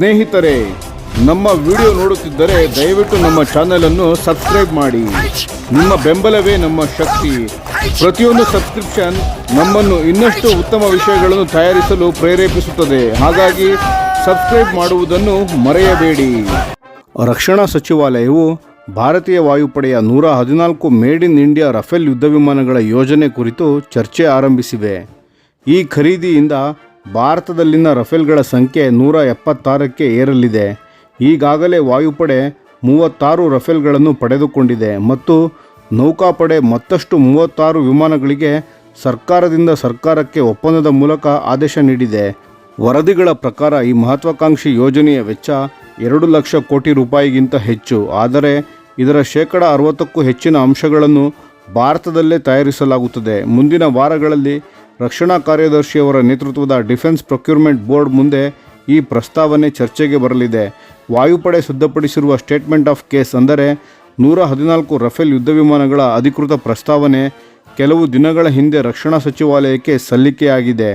ಸ್ನೇಹಿತರೆ, ನಮ್ಮ ವಿಡಿಯೋ ನೋಡುತ್ತಿದ್ದರೆ ದಯವಿಟ್ಟು ನಮ್ಮ ಚಾನೆಲ್ ಅನ್ನು ಸಬ್ಸ್ಕ್ರೈಬ್ ಮಾಡಿ. ನಿಮ್ಮ ಬೆಂಬಲವೇ ನಮ್ಮ ಶಕ್ತಿ. ಪ್ರತಿಯೊಂದು ಸಬ್ಸ್ಕ್ರಿಪ್ಷನ್ ನಮ್ಮನ್ನು ಇನ್ನಷ್ಟು ಉತ್ತಮ ವಿಷಯಗಳನ್ನು ತಯಾರಿಸಲು ಪ್ರೇರೇಪಿಸುತ್ತದೆ. ಹಾಗಾಗಿ ಸಬ್ಸ್ಕ್ರೈಬ್ ಮಾಡುವುದನ್ನು ಮರೆಯಬೇಡಿ. ರಕ್ಷಣಾ ಸಚಿವಾಲಯವು ಭಾರತೀಯ ವಾಯುಪಡೆಯ ನೂರ ಹದಿನಾಲ್ಕು ಮೇಡ್ ಇನ್ ಇಂಡಿಯಾ ರಫೇಲ್ ಯುದ್ಧ ವಿಮಾನಗಳ ಯೋಜನೆ ಕುರಿತು ಚರ್ಚೆ ಆರಂಭಿಸಿವೆ ಈ ಖರೀದಿಯಿಂದ ಭಾರತದಲ್ಲಿನ ರಫೇಲ್ಗಳ ಸಂಖ್ಯೆ ನೂರ ಎಪ್ಪತ್ತಾರಕ್ಕೆ ಏರಲಿದೆ. ಈಗಾಗಲೇ ವಾಯುಪಡೆ ಮೂವತ್ತಾರು ರಫೇಲ್ಗಳನ್ನು ಪಡೆದುಕೊಂಡಿದೆ ಮತ್ತು ನೌಕಾಪಡೆ ಮತ್ತಷ್ಟು ಮೂವತ್ತಾರು ವಿಮಾನಗಳಿಗೆ ಸರ್ಕಾರದಿಂದ ಸರ್ಕಾರಕ್ಕೆ ಒಪ್ಪಂದದ ಮೂಲಕ ಆದೇಶ ನೀಡಿದೆ. ವರದಿಗಳ ಪ್ರಕಾರ ಈ ಮಹತ್ವಾಕಾಂಕ್ಷಿ ಯೋಜನೆಯ ವೆಚ್ಚ ಎರಡು ಲಕ್ಷ ಕೋಟಿ ರೂಪಾಯಿಗಿಂತ ಹೆಚ್ಚು. ಆದರೆ ಇದರ ಶೇಕಡ ಅರವತ್ತಕ್ಕೂ ಹೆಚ್ಚಿನ ಅಂಶಗಳನ್ನು ಭಾರತದಲ್ಲೇ ತಯಾರಿಸಲಾಗುತ್ತದೆ. ಮುಂದಿನ ವಾರಗಳಲ್ಲಿ ರಕ್ಷಣಾ ಕಾರ್ಯದರ್ಶಿಯವರ ನೇತೃತ್ವದ ಡಿಫೆನ್ಸ್ ಪ್ರೊಕ್ಯೂರ್ಮೆಂಟ್ ಬೋರ್ಡ್ ಮುಂದೆ ಈ ಪ್ರಸ್ತಾವನೆ ಚರ್ಚೆಗೆ ಬರಲಿದೆ. ವಾಯುಪಡೆ ಸಿದ್ಧಪಡಿಸಿರುವ ಸ್ಟೇಟ್ಮೆಂಟ್ ಆಫ್ ಕೇಸ್ ಅಂದರೆ ನೂರ ಹದಿನಾಲ್ಕು ರಫೇಲ್ ಯುದ್ಧ ವಿಮಾನಗಳ ಅಧಿಕೃತ ಪ್ರಸ್ತಾವನೆ ಕೆಲವು ದಿನಗಳ ಹಿಂದೆ ರಕ್ಷಣಾ ಸಚಿವಾಲಯಕ್ಕೆ ಸಲ್ಲಿಕೆಯಾಗಿದೆ.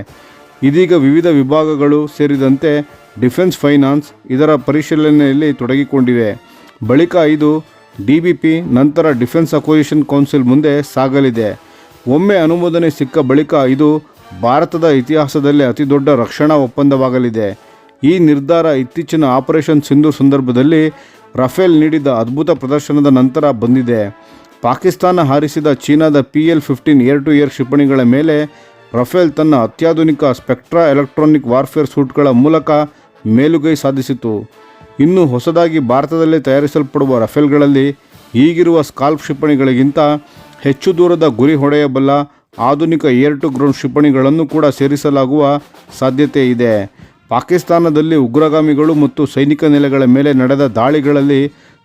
ಇದೀಗ ವಿವಿಧ ವಿಭಾಗಗಳು ಸೇರಿದಂತೆ ಡಿಫೆನ್ಸ್ ಫೈನಾನ್ಸ್ ಇದರ ಪರಿಶೀಲನೆಯಲ್ಲಿ ತೊಡಗಿಕೊಂಡಿವೆ. ಬಳಿಕ ಇದು ಡಿಬಿಪಿ ನಂತರ ಡಿಫೆನ್ಸ್ ಅಕೋಸಿಷನ್ ಕೌನ್ಸಿಲ್ ಮುಂದೆ ಸಾಗಲಿದೆ. ಒಮ್ಮೆ ಅನುಮೋದನೆ ಸಿಕ್ಕ ಬಳಿಕ ಇದು ಭಾರತದ ಇತಿಹಾಸದಲ್ಲಿ ಅತಿದೊಡ್ಡ ರಕ್ಷಣಾ ಒಪ್ಪಂದವಾಗಲಿದೆ. ಈ ನಿರ್ಧಾರ ಇತ್ತೀಚಿನ ಆಪರೇಷನ್ ಸಿಂಧು ಸಂದರ್ಭದಲ್ಲಿ ರಫೇಲ್ ನೀಡಿದ ಅದ್ಭುತ ಪ್ರದರ್ಶನದ ನಂತರ ಬಂದಿದೆ. ಪಾಕಿಸ್ತಾನ ಹಾರಿಸಿದ ಚೀನಾದ P L fifteen air to air ಕ್ಷಿಪಣಿಗಳ ಮೇಲೆ ರಫೇಲ್ ತನ್ನ ಅತ್ಯಾಧುನಿಕ ಸ್ಪೆಕ್ಟ್ರಾ ಎಲೆಕ್ಟ್ರಾನಿಕ್ ವಾರ್ಫೇರ್ ಸೂಟ್ಗಳ ಮೂಲಕ ಮೇಲುಗೈ ಸಾಧಿಸಿತು. ಇನ್ನು ಹೊಸದಾಗಿ ಭಾರತದಲ್ಲೇ ತಯಾರಿಸಲ್ಪಡುವ ರಫೇಲ್ಗಳಲ್ಲಿ ಈಗಿರುವ ಸ್ಕಾಲ್ಪ್ ಕ್ಷಿಪಣಿಗಳಿಗಿಂತ ಹೆಚ್ಚು ದೂರದ ಗುರಿ ಹೊಡೆಯಬಲ್ಲ ಆಧುನಿಕ ಏರ್ ಟು ಗ್ರೌಂಡ್ ಕ್ಷಿಪಣಿಗಳನ್ನು ಕೂಡ ಸೇರಿಸಲಾಗುವ ಸಾಧ್ಯತೆ ಇದೆ. ಪಾಕಿಸ್ತಾನದಲ್ಲಿ ಉಗ್ರಗಾಮಿಗಳು ಮತ್ತು ಸೈನಿಕ ನೆಲೆಗಳ ಮೇಲೆ ನಡೆದ ದಾಳಿಗಳಲ್ಲಿ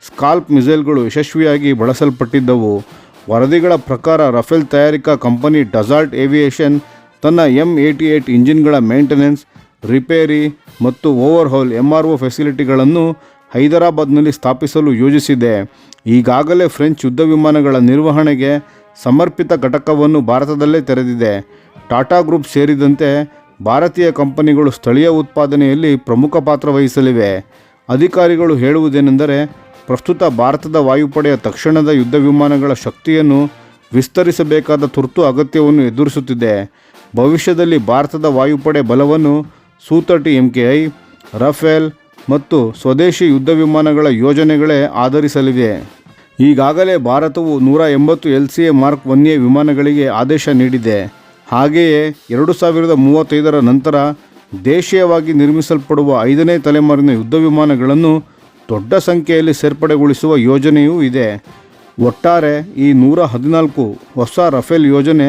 ಸ್ಕಾಲ್ಪ್ ಮಿಸೈಲ್ಗಳು ಯಶಸ್ವಿಯಾಗಿ ಬಳಸಲ್ಪಟ್ಟಿದ್ದವು. ವರದಿಗಳ ಪ್ರಕಾರ ರಫೇಲ್ ತಯಾರಿಕಾ ಕಂಪನಿ ಡಸಾಲ್ಟ್ ಏವಿಯೇಷನ್, ತನ್ನ ಎಂ ಏಟಿ ಏಟ್ ಇಂಜಿನ್ಗಳ ಮೇಂಟೆನೆನ್ಸ್, ರಿಪೇರಿ ಮತ್ತು ಓವರ್ಹೌಲ್ ಎಂ ಆರ್ ಒ ಫೆಸಿಲಿಟಿಗಳನ್ನು ಹೈದರಾಬಾದ್ನಲ್ಲಿ ಸ್ಥಾಪಿಸಲು ಯೋಜಿಸಿದೆ. ಈಗಾಗಲೇ ಫ್ರೆಂಚ್ ಯುದ್ಧ ವಿಮಾನಗಳ ನಿರ್ವಹಣೆಗೆ ಸಮರ್ಪಿತ ಘಟಕವನ್ನು ಭಾರತದಲ್ಲೇ ತೆರೆದಿದೆ. ಟಾಟಾ ಗ್ರೂಪ್ ಸೇರಿದಂತೆ ಭಾರತೀಯ ಕಂಪನಿಗಳು ಸ್ಥಳೀಯ ಉತ್ಪಾದನೆಯಲ್ಲಿ ಪ್ರಮುಖ ಪಾತ್ರ ವಹಿಸಲಿವೆ. ಅಧಿಕಾರಿಗಳು ಹೇಳುವುದೇನೆಂದರೆ, ಪ್ರಸ್ತುತ ಭಾರತದ ವಾಯುಪಡೆಯ ತಕ್ಷಣದ ಯುದ್ಧ ವಿಮಾನಗಳ ಶಕ್ತಿಯನ್ನು ವಿಸ್ತರಿಸಬೇಕಾದ ತುರ್ತು ಅಗತ್ಯವನ್ನು ಎದುರಿಸುತ್ತಿದೆ. ಭವಿಷ್ಯದಲ್ಲಿ ಭಾರತದ ವಾಯುಪಡೆ ಬಲವನ್ನು Su thirty M K I Rafale ಮತ್ತು ಸ್ವದೇಶಿ ಯುದ್ಧ ವಿಮಾನಗಳ ಯೋಜನೆಗಳೇ ಆಧರಿಸಲಿವೆ. ಈಗಾಗಲೇ ಭಾರತವು ನೂರ ಎಂಬತ್ತು L C A mark one A ವಿಮಾನಗಳಿಗೆ ಆದೇಶ ನೀಡಿದೆ. ಹಾಗೆಯೇ ಎರಡು ಸಾವಿರದ ಮೂವತ್ತೈದರ ನಂತರ ದೇಶೀಯವಾಗಿ ನಿರ್ಮಿಸಲ್ಪಡುವ ಐದನೇ ತಲೆಮಾರಿನ ಯುದ್ಧ ವಿಮಾನಗಳನ್ನು ದೊಡ್ಡ ಸಂಖ್ಯೆಯಲ್ಲಿ ಸೇರ್ಪಡೆಗೊಳಿಸುವ ಯೋಜನೆಯೂ ಇದೆ. ಒಟ್ಟಾರೆ ಈ ನೂರ ಹದಿನಾಲ್ಕು ಹೊಸ ರಫೇಲ್ ಯೋಜನೆ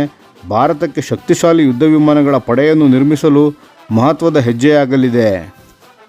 ಭಾರತಕ್ಕೆ ಶಕ್ತಿಶಾಲಿ ಯುದ್ಧ ವಿಮಾನಗಳ ಪಡೆಯನ್ನು ನಿರ್ಮಿಸಲು ಮಹತ್ವದ ಹೆಜ್ಜೆಯಾಗಲಿದೆ.